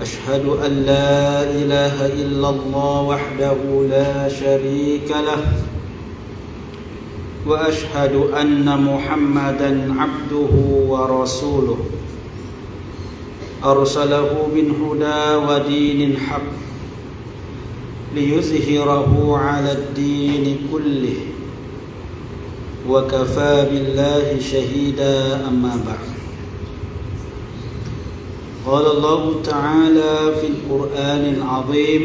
أشهد أن لا إله إلا الله وحده لا شريك له وأشهد أن محمدا عبده ورسوله أرسله من هدى ودين حق ليظهره على الدين كله وكفى بالله شهيدا أما بعد قال الله تعالى في القرآن العظيم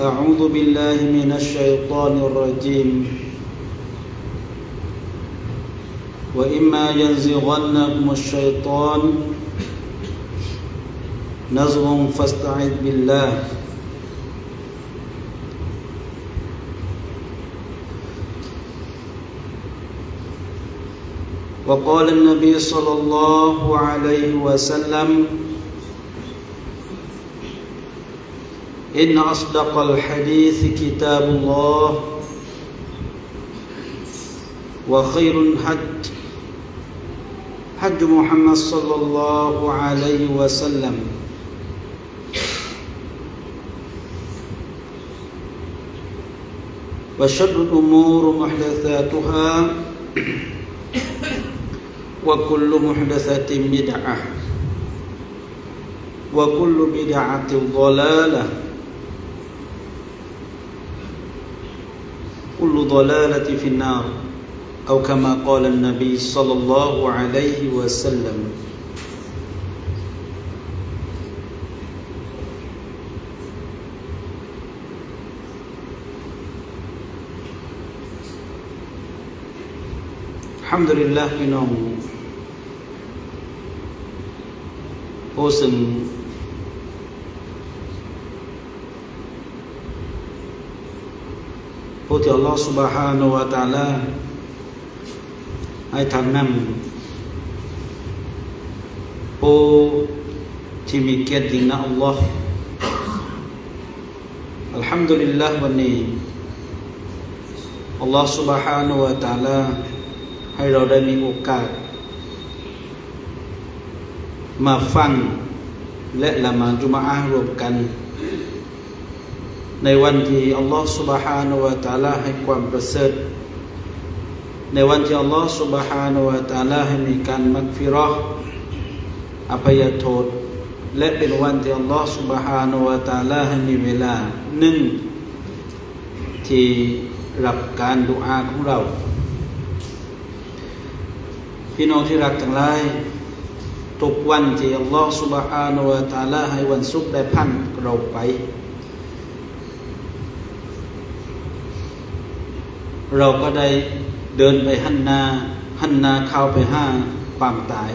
أعوذ بالله من الشيطان الرجيم. وإما ينزغنكم الشيطان نزغ فاستعذ بالله. وقال النبي صلى الله عليه وسلم إن أصدق الحديث كتاب الله وخير الحج حج محمد صلى الله عليه وسلم. وشر الأمور محدثاتها. وكل محدثة بدعة. وكل بدعة ضلالة. كل ضلالة في النار. أو كما قال النبي صلى الله عليه وسلم. الحمد لله พี่น้องผู้ซึ่งผู้ที่อัลลอฮฺ سبحانه และ تعالى ให้ทางนำผู้ที่มีเกียรตินะอัลลอฮฺอัลฮัมดุลิลลาห์วันนี้อัลลอฮฺ سبحانه และ تعالى ให้เราได้มีโอกาส มาฟังและละหมาดจุมอะห์รวมกัน ในวันที่อัลลอฮฺ سبحانه และ تعالى ให้ความประเสริฐในวันที่อัลลอฮฺ سبحانه และ تعالى ให้มีการมักฟิรอห์อภัยโทษ และเป็นวันที่อัลลอฮฺ سبحانه และ تعالى ให้มีเวลาหนึ่งที่รับการดุอาของเรา พี่น้องที่รักทั้งหลาย ทุกวันที่อัลลอฮฺสุบฮานุวะตาลาให้วันสุขได้พันเราไป เราก็ได้เดินไปหันนาหันนาเข้าไปห้าความตาย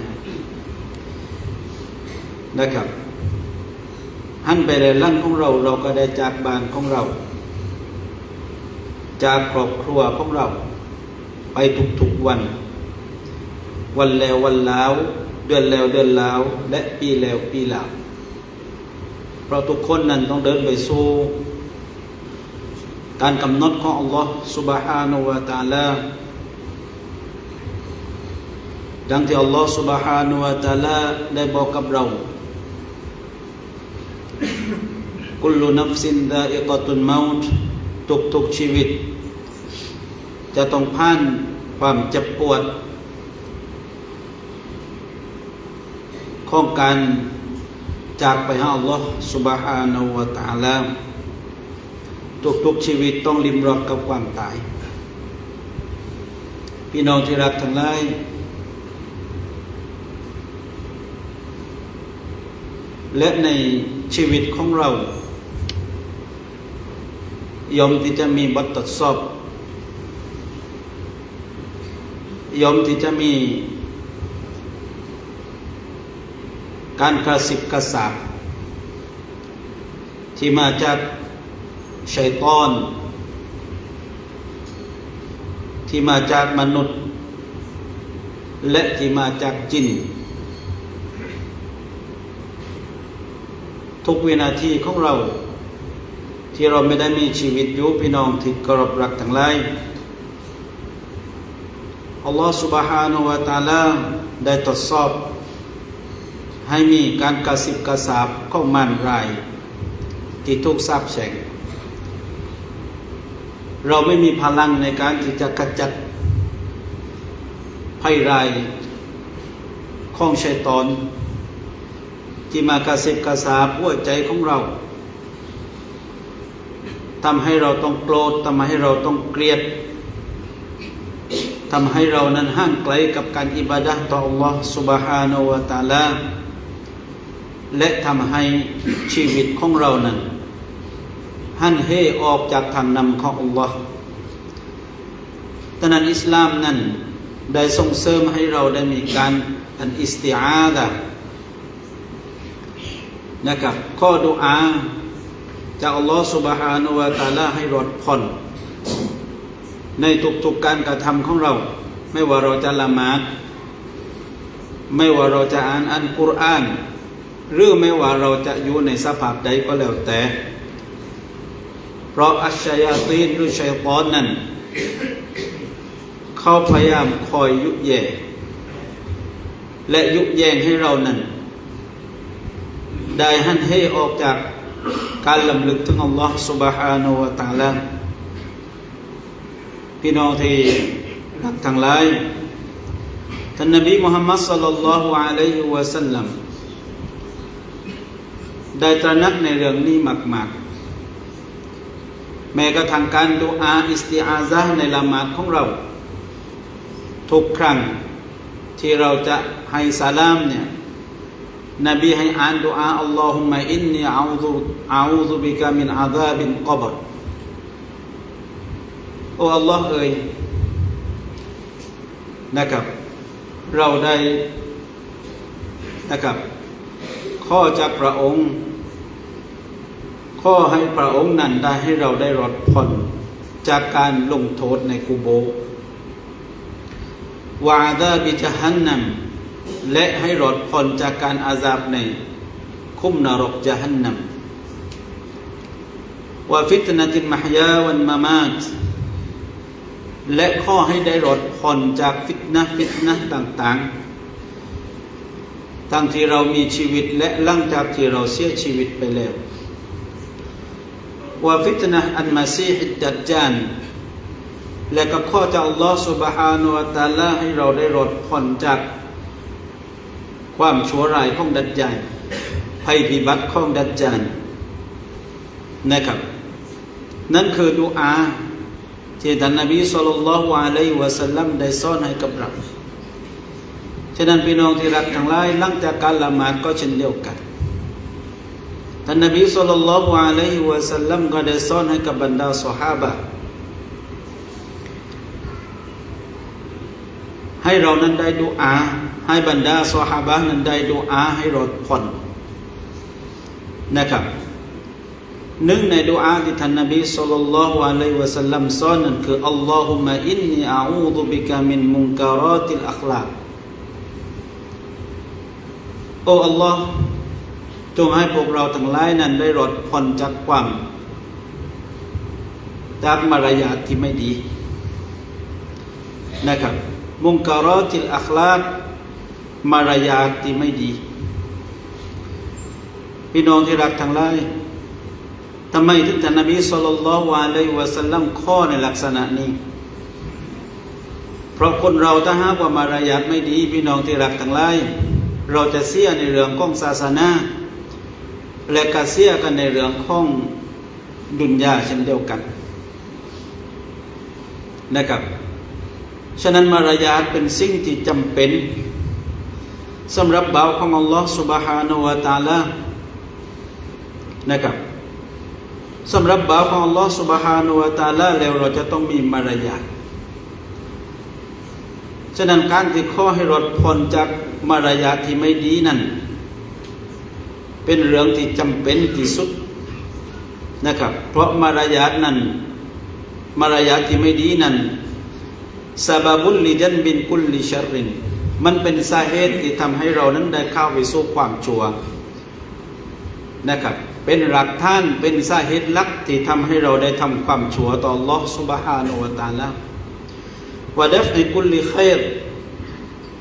นะครับหันไปในร่างของเราเราก็ได้จากบ้านของเรา จากครอบครัวของเรา ไปทุกๆวัน วันแล้ววันแล้วเดือนแล้วเดือนแล้วและปีแล้วปีหลังเพราะทุกคนนั้นต้องเดินไปสู่การกำหนดของอัลลอฮ์ سبحانه และ تعالى ดังที่อัลลอฮ์ سبحانه และ تعالى ได้บอกกับเรา กุลนัฟซินดาอิกตุนมาตทุกทุกชีวิต จะต้องผ่านความเจ็บปวด ของการจากไปหาอัลลอฮ์ سبحانه และ تعالى ทุกๆชีวิตต้องริมรอดกับความตาย พี่น้องที่รักทั้งหลาย และในชีวิตของเรา ยอมที่จะมีบททดสอบ ยอมที่จะมี การกระสิบกระสาบ ที่มาจากชัยตอน ที่มาจากมนุษย์ และที่มาจากจิน ทุกวินาทีของเรา ที่เราไม่ได้มีชีวิตอยู่พี่น้องที่กรบรักทั้งหลายอัลลอฮฺ سبحانه และ تعالى ได้ตรวจสอบ ให้มีการกระสิบกระสาบเข้ามันไรที่ทุกทราบแสงเราไม่มีพลังในการที่จะขจัดภัยไรายของชัยตอน ที่มากระสิบกระสาบหัวใจของเราทำให้เราต้องโกรธทำให้เราต้องเกลียดทำให้เรานั้นห่างไกลกับการอิบาดะห์ต่อ Allah Subhanahu wa Taala และทำให้ชีวิตของเรานั้นหันเหออกจากทางนำของ Allah ดังนั้นอิสลามนั้นได้ส่งเสริมให้เราได้มีการอันอิสติอาดะนะครับข้อดุอาจากอัลลอฮฺ سبحانه และ تعالى ให้รอดพ้นในทุกๆการกระทำของเรา ไม่ว่าเราจะละหมาด ไม่ว่าเราจะอ่านอันกุรอาน หรือไม่ว่าเราจะอยู่ในสภาพใดก็แล้วแต่ เพราะอัชชายาตีนหรือชัยตอนนั้น เขาพยายามคอยยุแย่และยุแยงให้เรานั้น ได้หันให้ออกจากการลำลึกถึงอัลลอฮ์ سبحانه และ تعالى พี่น้องที่รักทั้งหลายท่านนบีมุฮัมมัดสัลลัลลอฮุอะลัยฮิวะสัลลัม ได้ตระหนักในเรื่องนี้มาก ๆ แม้กระทั่งการดูอาอิสติอาซะห์ในละหมาดของเรา ทุกครั้งที่เราจะให้สลามเนี่ยนบีให้อ่านดูอาอัลลอฮุมะอินนีอาอูซุอาอูซุบิกะมินอาซาบินกบรโอ้อัลลอฮ์เอ่ยนะครับ เราได้นะครับ ข้อจากพระองค์ อให้พระองค์นั้นได้ให้เราได้รอดพ้นจากการลงโทษในกูโบวาดาบิจฮันนัมและให้รอดพ้นจากการอาซาบในคุมนรกจฮันนัมว่าฟิตนะตินมหยาวันมามาตและข้อให้ได้รอดพ้นจากฟิตนะฟิตนะต่างๆทั้งที่เรามีชีวิตและหลังจากที่เราเสียชีวิตไปแล้ว วาฟิตนะอันมาซีฮิดดัจจานและก็ข้อจากอัลลอฮฺสุบฮานุวตาลาให้เราได้รดผ่อนจากความชั่วร้ายของดัจจานภัยพิบัติของดัจจานนะครับ นั่นคือดุอาที่ท่านนบีสุลต่านละฮ์อลยวะสัลลัมได้ซ่อนให้กับเราฉะนั้นพี่น้องที่รักทั้งหลายหลังจากการละหมาดก็เช่นเดียวกัน ท่านนบีสุลต่านละฮ์อะลัยฮิวะสัลลัมก็ได้สอนให้กับบรรดาสหายให้เรานั้นได้ดูอา ให้บรรดาสหายนั้นได้ดูอาให้รอดพ้นนะครับหนึ่งในดูอาที่ท่านนบีสุลต่านละฮ์อะลัยฮิวะสัลลัมสอนนั่นคืออัลลอฮุมะอินนีอาอูดุบิกะมินมุนการาติลอัคลาคโอ้อัลลอฮ์ จงให้พวกเราทั้งหลายนั้นได้รอดพ้นจากความจากมารยาทที่ไม่ดีนะครับ มุนการาติลอัคลาคมารยาทที่ไม่ดี พี่น้องที่รักทั้งหลายทำไมถึงท่านนบีสุลต่านละฮ์อะลัยฮิวะสัลลัมข้อในลักษณะนี้ เพราะคนเราถ้าหากว่ามารยาทไม่ดี พี่น้องที่รักทั้งหลายเราจะเสียในเรื่องของศาสนา และก็เสียกันในเรื่องของดุนยาเช่นเดียวกัน นะครับ ฉะนั้นมารยาทเป็นสิ่งที่จำเป็นสำหรับบ่าวของอัลลอฮ์ سبحانه และ تعالى นะครับสำหรับบ่าวของ Allah Subhanahu wa Taala แล้วเราจะต้องมีมารยาทฉะนั้นการที่ข้อให้รดพ้นจากมารยาทที่ไม่ดีนั้น เป็นเรื่องที่จำเป็นที่สุด นะครับ เพราะมารยาทนั้น มารยาทที่ไม่ดีนั้นซาบาบุลลิจันบินกุลลิชรริน มันเป็นสาเหตุที่ทำให้เรานั้นได้เข้าไปสู่ความชั่วนะครับ เป็นหลักท่านเป็นสาเหตุหลักที่ทำให้เราได้ทำความชั่วต่อ Allah سبحانه และ تعالى วะดัฟอิกุลลิขร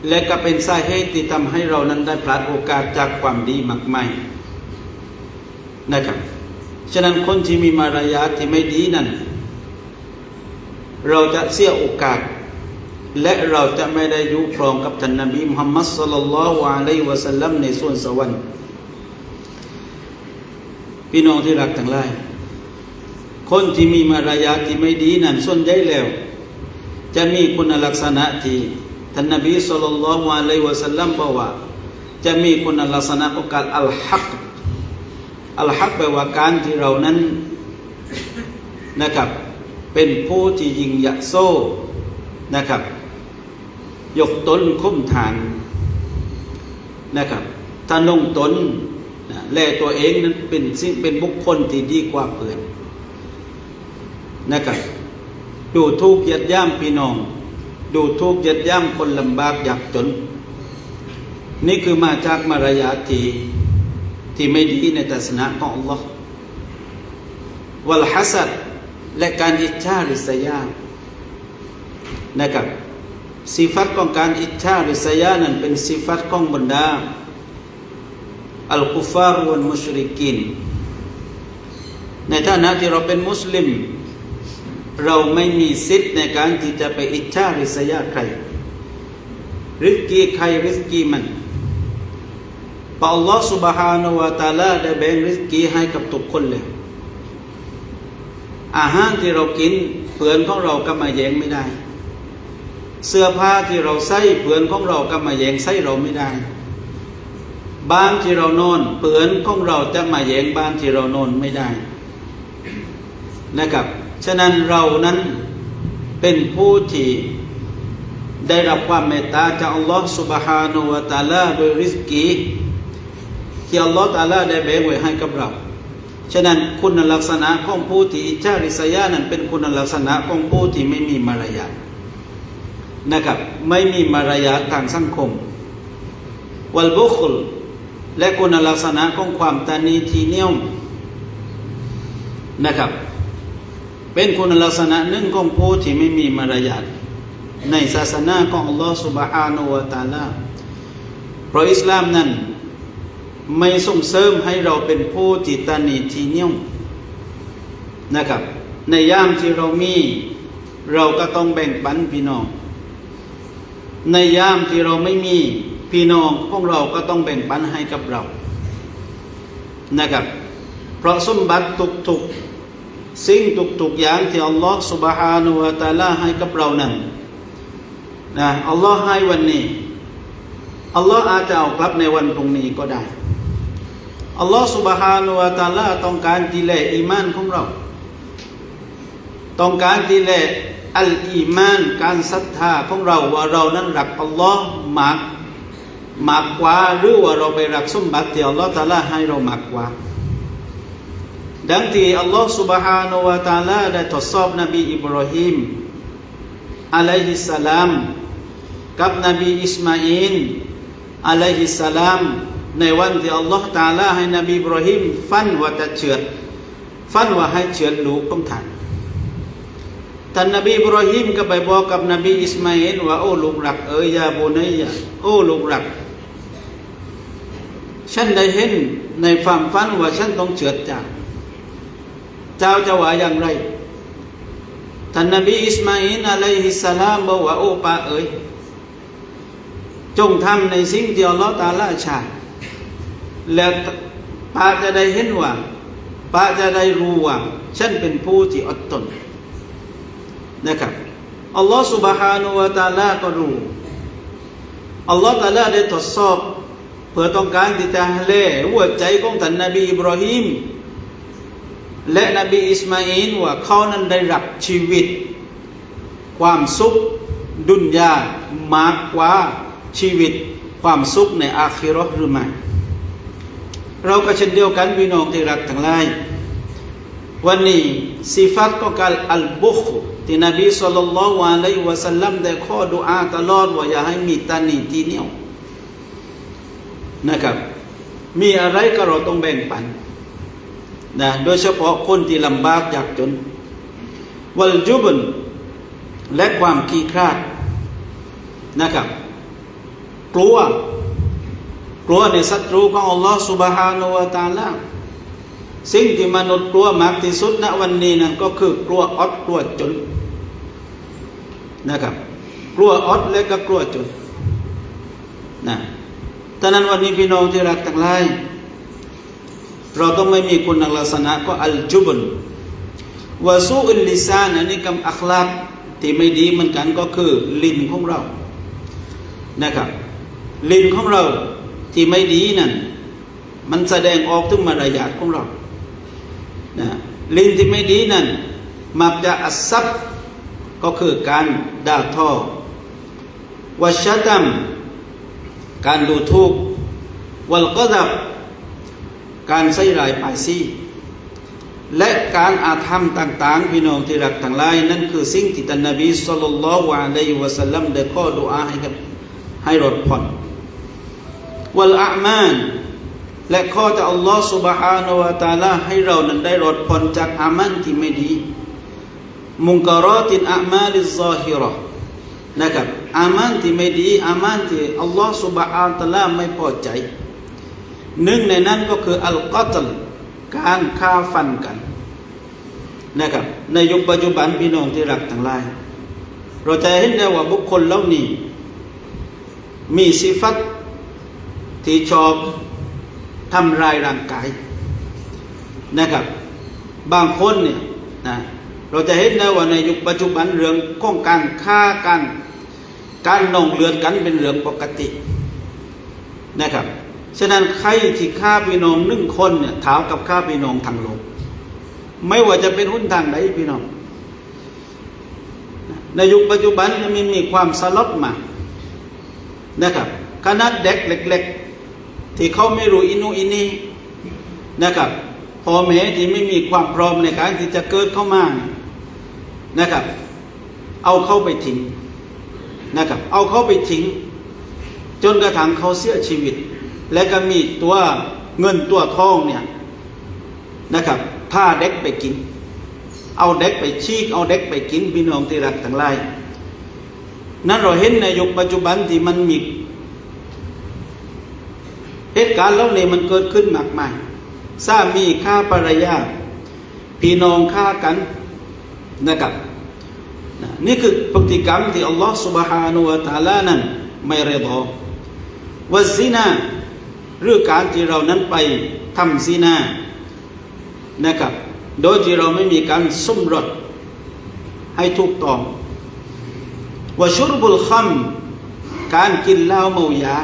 และก็เป็นสาเหตุที่ทำให้เรานั้นได้พลาดโอกาสจากความดีมากมาย นะครับฉะนั้นคนที่มีมารยาทที่ไม่ดีนั้น เราจะเสียโอกาส และเราจะไม่ได้อยู่ครองกับท่านนบีมุฮัมมัดสัลลัลลอฮุอะลัยวะสัลลัมในส่วนสวรรค์พี่น้องที่รักทั้งหลาย คนที่มีมารยาทที่ไม่ดีนั้นส่วนใหญ่แล้ว จะมีคุณลักษณะที่ท่านนบีสุลต่านละฮ์อะลัยวะสัลลัมบอกว่า จะมีคุณลักษณะของการอัลฮัก อัลฮักแปลว่าการที่เรานั้นนะครับ เป็นผู้ที่ยิงยะโซ่นะครับ ยกตนคุ้มฐานนะครับถ้าลงตนแลตัวเองนั้นเป็นสิ่งเป็นบุคคลที่ดีกว่าเพื่อนนะครับดูทุกข์ยัดย่ำพี่น้อง ดูทุกข์ยัดย่ำคนลำบากยากจน นี่คือมาจากมารยาที ที่ไม่ดีในทัศนะของ Allah วัลฮัสัดและการอิจฉาริษยานะครับสิฟัตของการอิจฉาริษยานั้นเป็นสิฟัตของบรรดาอัลกุฟาร์วัลมุชริกิน ในฐานะที่เราเป็นมุสลิม เราไม่มีสิทธิ์ในการที่จะไปอิจฉาริษยาใครริสกีใครริสกีมัน พระอัลลอฮฺ سبحانه และ تعالى ได้แบ่งริสกีให้กับทุกคนเลยอาหารที่เรากินเพื่อนของเราก็มาแย่งไม่ได้ เสื้อผ้าที่เราใส่เพื่อนของเราก็มาแย่งใส่เราไม่ได้ บ้านที่เรานอนเปือนของเราจะมาแย่งบ้านที่เรานอนไม่ได้ นะครับ ฉะนั้นเรานั้นเป็นผู้ที่ได้รับความเมตตาจากอัลลอฮฺ سبحانه และ تعالى โดยริสกี ที่อัลลอฮฺตาลาได้แบ่งไว้ให้กับเรา ฉะนั้นคุณลักษณะของผู้ที่อิจฉาริษยานั้นเป็นคุณลักษณะของผู้ที่ไม่มีมารยาทนะครับไม่มีมารยาททางสังคม วัลบุคลและคุณลักษณะของความตานีทีเนียมนะครับ เป็นคุณลักษณะหนึ่งของผู้ที่ไม่มีมารยาทในศาสนาของอัลลอฮฺสุบฮานุวะตาลาเพราะอิสลามนั้น ไม่ส่งเสริมให้เราเป็นผู้จิตตานิทีนิ่งนะครับ ในยามที่เรามี เราก็ต้องแบ่งปันพี่น้อง ในยามที่เราไม่มีพี่น้องพวกเราก็ต้องแบ่งปันให้กับเรานะครับ เพราะสมบัติทุกๆสิ่งทุกๆอย่างที่อัลลอฮฺสุบฮานุวะตาลาให้กับเรานั้นนะอัลลอฮฺให้วันนี้อัลลอฮฺอาจจะเอากลับในวันพรุ่งนี้ก็ได้ อัลลอฮ์สุบฮานุวาตาลาต้องการดีแลอีมานของเรา ต้องการดีแลอัลอีมาน การศรัทธาของเราว่าเรานั้นรักอัลลอฮ์มากมากกว่าหรือว่าเราไปรักสมบัติที่อัลลอฮ์ตาลาให้เรามากกว่า ดังที่อัลลอฮ์สุบฮานุวาตาลาได้ทดสอบนบีอิบราฮิมอะลัยฮิสสลามกับนบีอิสมาอินอะลัยฮิสสลาม ในวันที่อัลลอฮ์ตาลาให้นบีบราฮิมฟันว่าจะเฉือดฟันว่าให้เฉือดลูกของท่านท่านนบีบราฮิมก็ไปบอกกับนบีอิสมาอินว่าโอ้ลูกรักเอ๋ยยาบุนัยยะโอ้ลูกรักฉันได้เห็นในความฝันว่าฉันต้องเฉือดเจ้าเจ้าจะว่าอย่างไรท่านนบีอิสมาอินอะลัยฮิสสลามบอกว่าโอ้ป้าเอ๋ยจงทำในสิ่งที่อัลลอฮฺตาลาชา แล้วป้าจะได้เห็นว่าป้าจะได้รู้ว่า ฉันเป็นผู้ที่อดทนนะครับอัลลอฮฺ سبحانه และ تعالى ก็รู้อัลลอฮฺตาลาได้ทดสอบ เพื่อต้องการที่จะเล่หัวใจของท่านนบีอิบราฮิมและนบีอิสมาอินว่าเขานั้นได้รับชีวิต ความสุขดุนยามากกว่าชีวิต ความสุขในอาคิรอหรือไม่ เราก็เช่นเดียวกันพี่น้องที่รักทั้งหลายวันนี้สิฟัตก็การอัลบุคที่นบีสุลต่านละวะลัยวะสัลลัมได้ข้อดุอาตลอดว่าอย่าให้มีตานีทีเหนียวนะครับ มีอะไรก็เราต้องแบ่งปันนะโดยเฉพาะคนที่ลำบากยากจนวัลจุบนและความขี้คลาดนะครับ กลัว กลัวในศัตรูของอัลลอฮ์ سبحانه และ تعالى สิ่งที่มนุษย์กลัวมากที่สุดณวันนี้นั่นก็คือกลัวอดกลัวจนนะครับ กลัวอดและก็กลัวจนนะดังนั้นวันนี้พี่น้องที่รักทั้งหลายเราต้องไม่มีคุณลักษณะก็อัลจุบนวาซูอุลลิซานอันนี้คำอัคลากที่ไม่ดีเหมือนกันก็คือลิ้นของเรานะครับลิ้นของเรา ที่ไม่ดีนั่นมันแสดงออกถึงมารยาทของเรานะลิ้นที่ไม่ดีนั่นมักจะอัศบก็คือการด่าทอวัชตัมการดูถูกวัลกดับการใส่ร้ายป้ายซีและการอาธรรมต่าง ๆ พี่น้องที่รักทั้งหลาย นั่นคือสิ่งที่ท่านนบีสุลต่านละวะลัยวะสัลลัมได้ข้อดุอาให้กับให้รดผ่อน วัลอามานและข้อจากอัลลอฮฺสุบฮานาวะตาลาให้เรานั้นได้รดพ้นจากอามันที่ไม่ดี มุงการอตินอามาลิซอฮิรอนะครับอามันที่ไม่ดีอามันที่อัลลอฮฺสุบฮานตาลาไม่พอใจหนึ่งในนั้นก็คืออัลกัตลการฆ่าฟันกันนะครับในยุคปัจจุบันพี่น้องที่รักทั้งหลาย เราจะเห็นได้ว่าบุคคลเหล่านี้ มีสิฟัต ที่ชอบทำลายร่างกายนะครับ บางคนเนี่ยนะเราจะเห็นได้ว่าในยุคปัจจุบันเรื่องของการฆ่ากัน การนองเลือดกันเป็นเรื่องปกตินะครับ ฉะนั้นใครที่ฆ่าพี่น้องหนึ่งคนเนี่ยถามกับฆ่าพี่น้องทางโลก ไม่ว่าจะเป็นหุ้นทางใดพี่น้อง ในยุคปัจจุบันมันมีความสลดมานะครับขนาดเด็กเล็ก ๆ ที่เขาไม่รู้อินุอินีนะครับพ่อแม่ที่ไม่มีความพร้อมในการที่จะเกิดเข้ามานะครับ เอาเข้าไปทิ้งนะครับ เอาเข้าไปทิ้ง จนกระทั่งเขาเสียชีวิต และก็มีตัวเงินตัวทองเนี่ยนะครับพาเด็กไปกิน เอาเด็กไปชีก เอาเด็กไปกินพี่น้องที่รักทั้งหลายนั้นเราเห็นในยุคปัจจุบันที่มันมี เหตุการณ์เหล่านี้มันเกิดขึ้นมากมายสามีฆ่าภรรยา พี่น้องฆ่ากันนะครับนี่คือพฤติกรรมที่อัลลอฮฺ سبحانه และ تعالى นั้นไม่เรดอว่าซีนาหรือการที่เรานั้นไปทำซีนานะครับ โดยที่เราไม่มีการสมรสให้ถูกต้องว่าชุรบุลคัมการกินเหล้าเมายา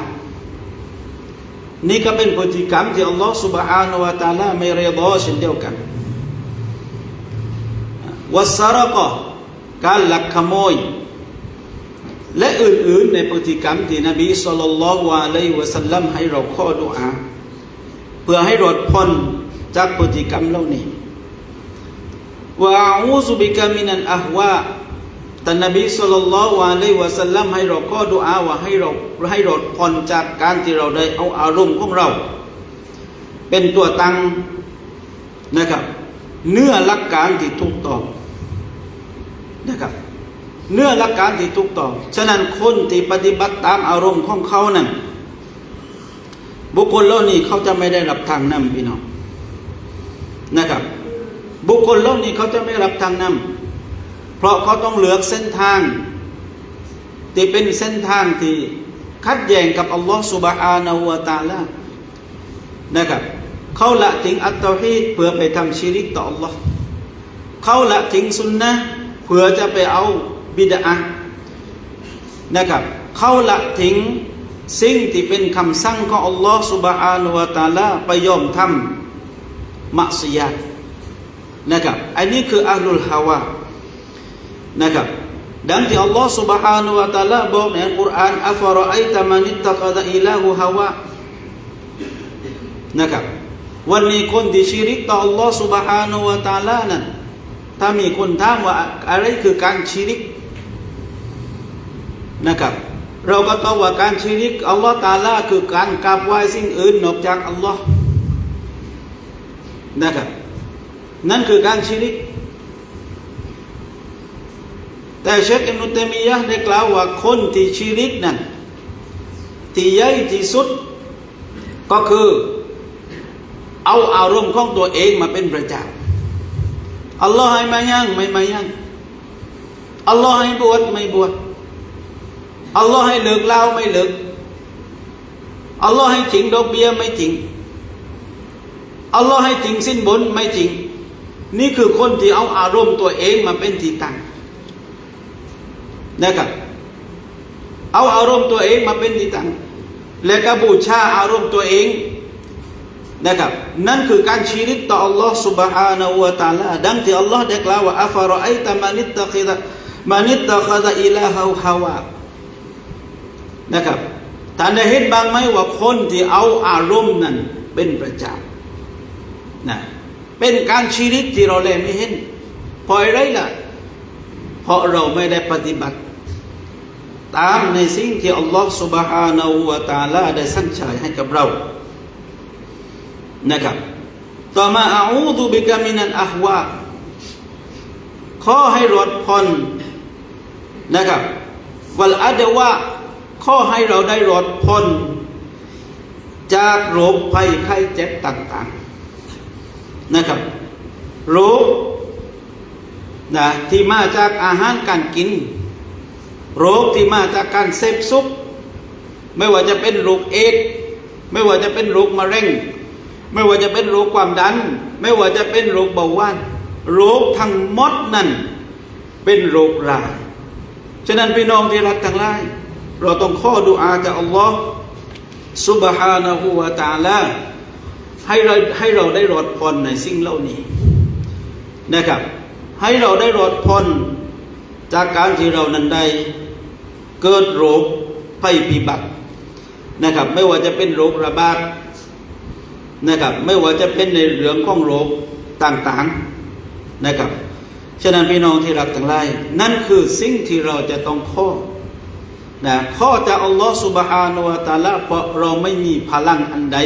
นี่ก็เป็นพฤติกรรมที่อัลลอฮฺ سبحانه และ تعالى ไม่เรียบร้อยเช่นเดียวกันวัสรกการลักขโมย และอื่นๆในพฤติกรรมที่นบีสุลต่านละวะเลยวัสลัมให้เราข้อดุอาเพื่อให้รอดพ้นจากพฤติกรรมเหล่านี้ว่าอูซุบิกามินันอะฮวา แต่นบีสุลต่านละวะลัยวะสัลลัมให้เราข้อดุอาว่าให้เราให้เรอดพ้นจากการที่เราได้เอาอารมณ์ของเรา เป็นตัวตั้งนะครับ เนื้อหลักการที่ถูกต้องนะครับเนื้อหลักการที่ถูกต้อง ฉะนั้นคนที่ปฏิบัติตามอารมณ์ของเขานั้นบุคคลเหล่านี้เขาจะไม่ได้รับทางนำพี่น้องนะครับ บุคคลเหล่านี้เขาจะไม่รับทางนำ เพราะเขาต้องเลือกเส้นทาง ที่เป็นเส้นทางที่ขัดแย้งกับอัลลอฮ์สุบฮานาวะตาละนะครับเขาละทิ้งอัตตอฮีเพื่อไปทำชีริกต่ออัลลอฮ์เขาละทิ้งสุนนะเพื่อจะไปเอาบิดานะครับเขาละทิ้งสิ่งที่เป็นคำสั่งของอัลลอฮ์สุบฮานาวะตาละไปยอมทำมัสยิดนะครับอันนี้คืออัลลุลฮาวา นะครับ ดังที่อัลลอฮ์ سبحانه และ تعالى บอกในอัลกุรอานอัฟรอไอตามานิตตะกดอิลาหูฮาวานะครับ วันนี้คนที่ชิริกต่อ Allah Subhanahu wa Taala นั้นถ้ามีคนถามว่าอะไรคือการชิริกนะครับ เราก็ตอบว่าการชิริกอัลลอฮ์ตาลาคือการกราบไหว้สิ่งอื่นนอกจากอัลลอฮ์นะครับ นั่นคือการชิริก แต่เชคอิมนุตมียะได้กล่าวว่าคนที่ชิริกนั้นที่ใหญ่ที่สุด ก็คือ เอาอารมณ์ของตัวเองมาเป็นประจาอัลลอฮ์ให้มายังไม่มายังอัลลอฮ์ให้บวชไม่บวชอัลลอฮ์ให้เลิกเล้าไม่เลิกอัลลอฮ์ให้ทิ้งดอกเบี้ยไม่ทิ้งอัลลอฮ์ให้ทิ้งสิ้นบนไม่ทิ้งนี่คือคนที่เอาอารมณ์ตัวเองมาเป็นที่ตั้ง นะครับ เอาอารมณ์ตัวเองมาเป็นที่ตั้งและก็บูชาอารมณ์ตัวเองนะครับนั่นคือการชีริกต่อ Allah Subhanahu wa Taala ดังที่ Allah ได้กล่าวว่าอัฟรอไอตามานิตตะคิดะมานิตตะคดะอิลาฮาฮาวานะครับท่านได้เห็นบ้างไหมว่าคนที่เอาอารมณ์นั้นเป็นประจำนะเป็นการชีริกที่เราแลยไม่เห็นพอะไรล่ะ เพราะเราไม่ได้ปฏิบัติ ตามในสิ่งที่อัลลอฮฺสุบฮานาวะตาลาได้สั่งชายให้กับเรา นะครับ ต่อมาอาูดูบิกามินันอะฮวาข้อให้รอดพ้นนะครับวัลอาดวะข้อให้เราได้รอดพ้น จากโรคภัยไข้เจ็บต่าง ๆ นะครับ โรค นะที่มาจากอาหารการกิน โรคที่มาจากการเสพสุข ไม่ว่าจะเป็นโรคเอดส์ไม่ว่าจะเป็นโรคมะเร็ง ไม่ว่าจะเป็นโรคความดัน ไม่ว่าจะเป็นโรคเบาหวาน โรคทั้งหมดนั้นเป็นโรคร้าย ฉะนั้นพี่น้องที่รักทั้งหลาย เราต้องข้อดุอาจากอัลลอฮ์ سبحانه และ تعالى ให้เราให้เราได้รอดพ้นในสิ่งเหล่านี้นะครับ ให้เราได้รอดพ้นจากการที่เรานั้นได้เกิดโรคภัยพิบัตินะครับ ไม่ว่าจะเป็นโรคระบาดนะครับ ไม่ว่าจะเป็นในเรื่องของโรคต่างๆนะครับ ฉะนั้นพี่น้องที่รักทั้งหลาย นั่นคือสิ่งที่เราจะต้องข้อนะข้อจากอัลลอฮฺสุบฮานาวะตาละเพราะเราไม่มีพลังอันใด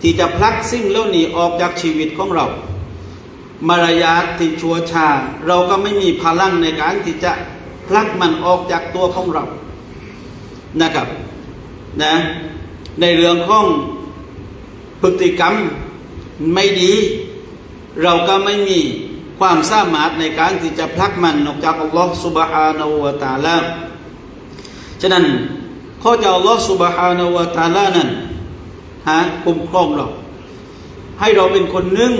ที่จะพลักสิ่งเหล่านี้ออกจากชีวิตของเรา มารยาทที่ชัวชาเราก็ไม่มีพลังในการที่จะพลักมันออกจากตัวของเรานะครับนะในเรื่องของพฤติกรรมไม่ดี เราก็ไม่มีความสามารถในการที่จะพลักมันออกจากอัลลอฮฺสุบฮานาอูตาลาฉะนั้นข้อจากอัลลอฮฺสุบฮานาอูตาลานั้นหาคุ้มครองเราให้เราเป็นคนหนึ่ง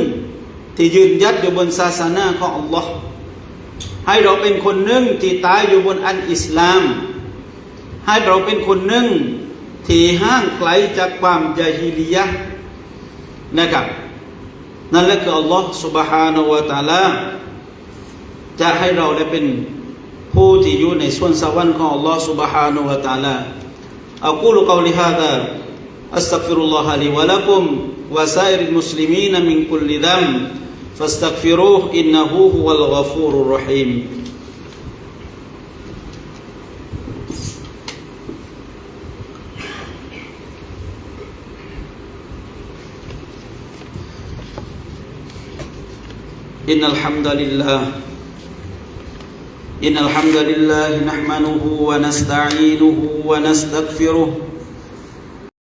ที่ยืนยัดอยู่บนศาสนาของอัลลอฮ์ให้เราเป็นคนหนึ่งที่ตายอยู่บนอันอิสลาม ให้เราเป็นคนหนึ่งที่ห่างไกลจากความยาฮิลียะนะครับ นั่นแหละคืออัลลอฮ์ سبحانه และ تعالى จะให้เราได้เป็นผู้ที่อยู่ในส่วนสวรรค์ของอัลลอฮ์ سبحانه และ تعالى أقول قولي هذا أستغفر الله لي ولكم وسائر المسلمين من كل ذنب فاستغفروه إنه هو الغفور الرحيم. إن الحمد لله إن الحمد لله نحمده ونستعينه ونستغفره